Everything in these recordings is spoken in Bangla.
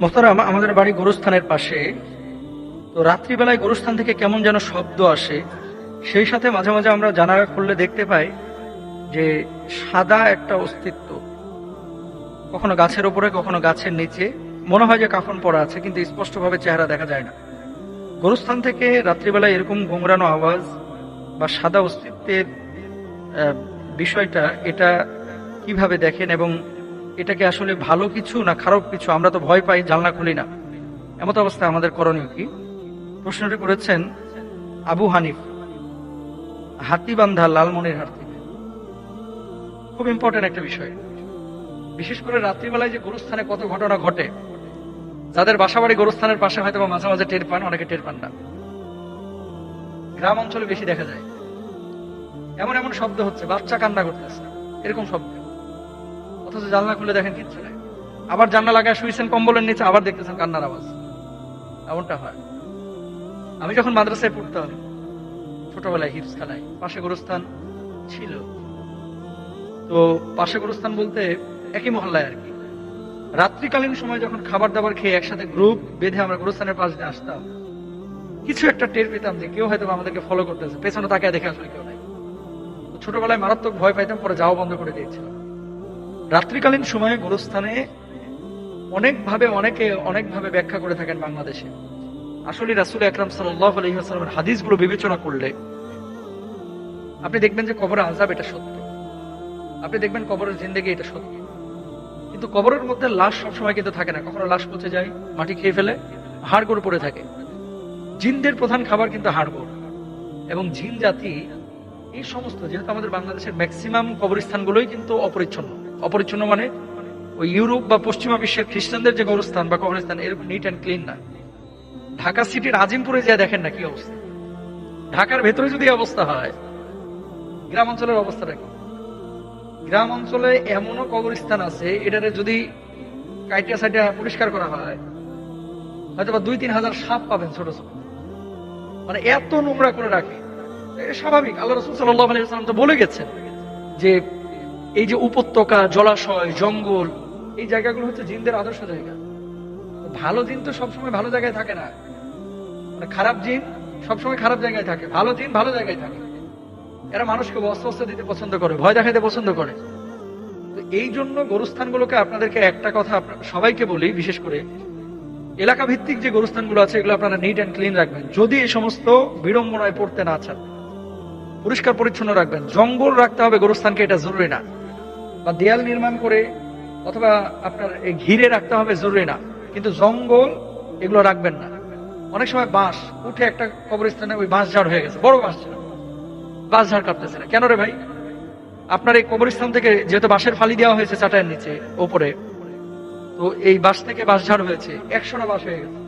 মোহতারাম, আমাদের বাড়ি গোরস্থানের পাশে। তো রাত্রিবেলায় গোরস্থান থেকে কেমন যেন শব্দ আসে। সেই সাথে মাঝে মাঝে আমরা জানালা খুললে দেখতে পাই যে সাদা একটা অস্তিত্ব। কখনো গাছের উপরে, কখনো গাছের নিচে। মনে হয় যে কাফন পড়া আছে, কিন্তু স্পষ্টভাবে চেহারা দেখা যায় না। গোরস্থান থেকে রাত্রিবেলায় এরকম ঘুমরানো আওয়াজ বা সাদা অস্তিত্বের বিষয়টা, এটা কীভাবে দেখেন এবং এটাকে আসলে ভালো কিছু না খারাপ কিছু? আমরা তো ভয় পাই, জানলা খুলি না। এমত অবস্থায় আমাদের করণীয় কি? প্রশ্নটি করেছেন আবু হানিফ, হাতিবান্ধা লালমনিরহাট থেকে। খুব ইম্পর্টেন্ট একটা বিষয়। বিশেষ করে রাত্রিবেলায় যে গোরস্থানে কত ঘটনা ঘটে, যাদের বাসাবাড়ি গোরস্থানের পাশে হয়তো মাঝে মাঝে টের পান, অনেকে টের পান না। গ্রাম অঞ্চলে বেশি দেখা যায়। এমন এমন শব্দ হচ্ছে, বাচ্চা কান্না করতেছে। এরকম শব্দ। অথচ জানলা খুলে দেখেন কিচ্ছু নাই। আবার জানলা লাগায় শুয়েছেন কম্বলের নিচে, আবার দেখতেছেন কান্নার আওয়াজ। এমনটা হয়। আমি যখন মাদ্রাসায় পড়তাম, ছোটবেলায় হিপস খেলায় পাশে গোরস্থান ছিল। তো পাশে গোরস্থান বলতে একই মহল্লায় আর কি। রাত্রিকালীন সময় যখন খাবার দাবার খেয়ে একসাথে গ্রুপ বেঁধে আমরা গোরস্থানের পাশ দিয়ে আসতাম, কিছু একটা টের পেতাম যে কেউ হয়তো আমাদেরকে ফলো করতেছে, পেছনে তাকে দেখে আসলে কেউ নাই। ছোটবেলায় মারাত্মক ভয় পাইতাম, পরে যাওয়া বন্ধ করে দিয়েছিলাম। রাত্রিকালীন সময়ে গোরস্থানে অনেকভাবে, অনেকে অনেকভাবে ব্যাখ্যা করে থাকেন বাংলাদেশে। আসলে রাসুল আকরাম সাল্লাহ আলহিহাস্লামের হাদিসগুলো বিবেচনা করলে আপনি দেখবেন যে কবর আজাব এটা সত্য। আপনি দেখবেন কবরের জিন্দেগি এটা সত্য। কিন্তু কবরের মধ্যে লাশ সবসময় কিন্তু থাকে না। কখনো লাশ পচে যায়, মাটি খেয়ে ফেলে, হাড়গোড় পড়ে থাকে। জিনদের প্রধান খাবার কিন্তু হাড়গোড়। এবং জিন জাতি এই সমস্ত, যেহেতু আমাদের বাংলাদেশের ম্যাক্সিমাম কবরস্থানগুলোই কিন্তু অপরিচ্ছন্ন। অপরিচ্ছন্ন মানে ওই ইউরোপ বা পশ্চিমা বিশ্বের খ্রিস্টানদের যে গৌরস্থান বা কবরস্থান, এরকম নিট অ্যান্ড ক্লিন না। ঢাকা সিটির আজিমপুরে যা দেখেন না কি অবস্থা। ঢাকার ভেতরে যদি অবস্থা হয় গ্রাম অঞ্চলের অবস্থাটা কি গ্রাম অঞ্চলে এমনও কবরস্থান আছে, এটারে যদি কাইটিয়া সাইটিয়া পরিষ্কার করা হয় হয়তো বা দুই তিন হাজার সাপ পাবেন ছোট ছোট। মানে এত নোংরা করে রাখে। স্বাভাবিক। আল্লাহ রসুল সাল্লাহ আলাইসালাম তো বলে গেছেন যে এই যে উপত্যকা, জলাশয়, জঙ্গল, এই জায়গাগুলো হচ্ছে জিনদের আদর্শ জায়গা। ভালো জিন তো সবসময় ভালো জায়গায় থাকে না। মানে খারাপ জিন সবসময় খারাপ জায়গায় থাকে। ভালো জিন ভালো জায়গায় থাকে। এরা মানুষকে অস্বস্থ দিতে পছন্দ করে, ভয় দেখাতে পছন্দ করে। তো এই জন্য গরুস্থানগুলোকে আপনাদেরকে একটা কথা সবাইকে বলি, বিশেষ করে এলাকা ভিত্তিক যে গরুস্থানগুলো আছে, এগুলো আপনারা নিট অ্যান্ড ক্লিন রাখবেন। যদি এই সমস্ত বিড়ম্বনায় পড়তে না চান, পরিষ্কার পরিচ্ছন্ন রাখবেন। জঙ্গল রাখতে হবে গরুস্থানকে, এটা জরুরি না। বা দেয়াল নির্মাণ করে অথবা আপনার ঘিরে রাখতে হবে জরুরি না। কিন্তু জঙ্গল এগুলো রাখবেন না। অনেক সময় বাঁশ, উঠে একটা কবরস্থানে ওই বাঁশ ঝাড় হয়ে গেছে, বড় বাঁশ ঝাড়। বাঁশ ঝাড় কাটতেছে না। কেন রে ভাই? আপনার এই কবরস্থান থেকে যেহেতু বাঁশের ফালি দেওয়া হয়েছে চাটায়ের নিচে, ওপরে, তো এই বাঁশ থেকে বাঁশ ঝাড় হয়েছে, একশোটা বাঁশ হয়ে গেছে।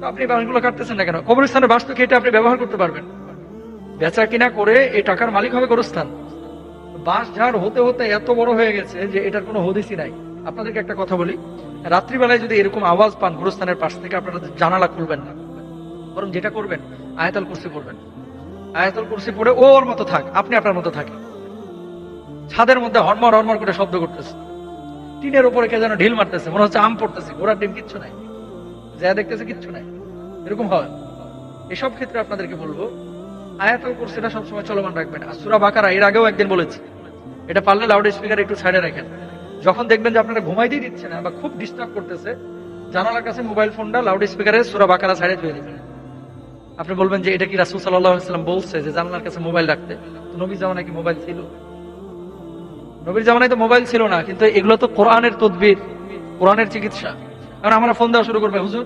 তো আপনি বাঁশগুলো কাটতেছেন না কেন? কবরস্থানের বাঁশ তো কেটে আপনি ব্যবহার করতে পারবেন? বেচা কিনা করে এই টাকার মালিক হবে গোরস্থান। বাঁশ ঝাড় হতে হতে এত বড় হয়ে গেছে যে এটার কোনো হদিসই নাই। আপনাদেরকে একটা কথা বলি, রাত্রিবেলায় যদি এরকম আওয়াজ পান গোরস্থানের পাশ থেকে, আপনারা জানালা খুলবেন না। বরং যেটা করবেন, আয়াতাল কুরসি পড়বেন। আয়াতাল কুরসি পড়ে ওর মতো থাক, আপনি আপনার মতো থাকেন। ছাদের মধ্যে হরমর হরমর করে শব্দ করতেছে। টিনের উপরে কে যেন ঢিল মারতেছে, মনে হচ্ছে আম পড়তেছে, ঘোড়ার ডিম কিচ্ছু নাই। যা দেখতেছে কিচ্ছু নাই। এরকম হয়। এসব ক্ষেত্রে আপনাদেরকে বলব, আয়াতল কুরসিটা সবসময় চলমান রাখবেন। আর সুরা বাকারা এর আগেও একদিন বলেছি এটা পারলে লাউড স্পিকার একটু সাইডে রাখেন। যখন দেখবেন যে আপনারা ঘুমাইতেই দিচ্ছে না বা খুব ডিস্টার্ব করতেছে, জানালার কাছে মোবাইল ফোনটা লাউড স্পিকারে সুরা বাকারা সাইডে ধুয়ে দিবেন। আপনি বলবেন যে এটা কি রাসুল সাল্লাম বলছে যে জানালার কাছে মোবাইল রাখতে? নবী জামানায় কি মোবাইল ছিল? নবীর জামানায় তো মোবাইল ছিল না, কিন্তু এগুলো তো কোরআনের তদবির, কোরআনের চিকিৎসা। কারণ আমরা ফোন দেওয়া শুরু করবে, হুজুর,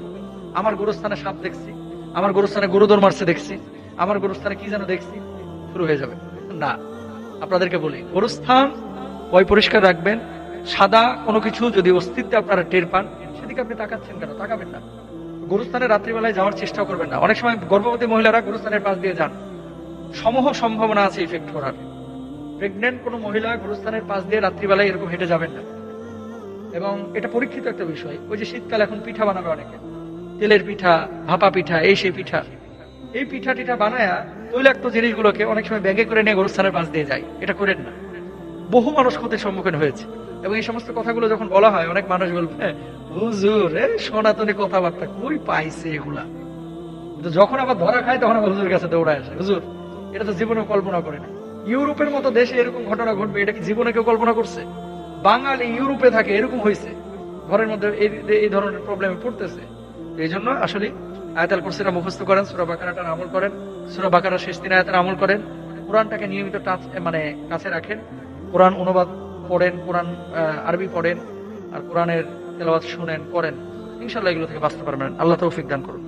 আমার গোরস্থানে সাপ দেখছি, আমার গোরস্থানে গরুদর মারছে দেখছি, আমার গোরস্থানে কি যেন দেখছি? শুরু হয়ে যাবে। না। আপনাদেরকে বলি, গোরস্থান পয় পরিষ্কার রাখবেন, সাদা কোনো কিছু যদি অস্তিত্বে আপনারা টের পান, সেদিকে আপনি তাকাচ্ছেন কেন? তাকাবেন না। গোরস্থানে রাত্রিবেলায় যাওয়ার চেষ্টা করবেন না। অনেক সময় গর্ভবতী মহিলারা গোরস্থানের পাশ দিয়ে যান। সমূহ সম্ভাবনা আছে ইফেক্ট করার। প্রেগনেন্ট কোনো মহিলা গোরস্থানের পাশ দিয়ে রাত্রিবেলায় এরকম হেঁটে যাবেন না। এবং এটা পরীক্ষিত একটা বিষয়, ওই যে শীতকাল এখন পিঠা বানাবে অনেকে। তেলের পিঠা, ভাপা পিঠা, এই সেই পিঠা। এই পিঠা টিঠা বানায়া তৈলাক্ত জিনিসগুলোকে অনেক সময় ব্যাগে করে নিয়ে গোরস্থানের পাশ দিয়ে যায়। এটা করেন না। বহু মানুষ ক্ষতির সম্মুখীন হয়েছে। এবং এই সমস্ত কথাগুলো যখন বলা হয় অনেক মানুষ বলবে "হ্যাঁ, হুজুর সনাতনী কথাবার্তা কই পাইছে এগুলা? কিন্তু যখন আবার ধরা খায় তখন আবার হুজুরের কাছে দৌড়ায় আসে। হুজুর এটা তো জীবনে কল্পনা করে না ইউরোপের মতো দেশে এরকম ঘটনা ঘটবে এটা কি জীবনে কেউ কল্পনা করছে? বাঙালি ইউরোপে থাকে এরকম হয়েছে ঘরের মধ্যে এই ধরনের প্রবলেমে পড়তেছে। এই জন্য আসলে আয়াতাল কুরসিরা মুখস্থ করেন, সুরা বাকারাটার আমল করেন, সুরা বাকারা শেষ দিন আয়াতের আমল করেন। কোরআনটাকে নিয়মিত টাচ মানে কাছে রাখেন। কোরআন অনুবাদ পড়েন, কোরআন আরবি পড়েন, আর কোরআনের তেলাওয়াত শুনেন, করেন। ইনশাল্লাহ এগুলো থেকে বাঁচতে পারবেন। আল্লাহ তৌফিক দান করুন।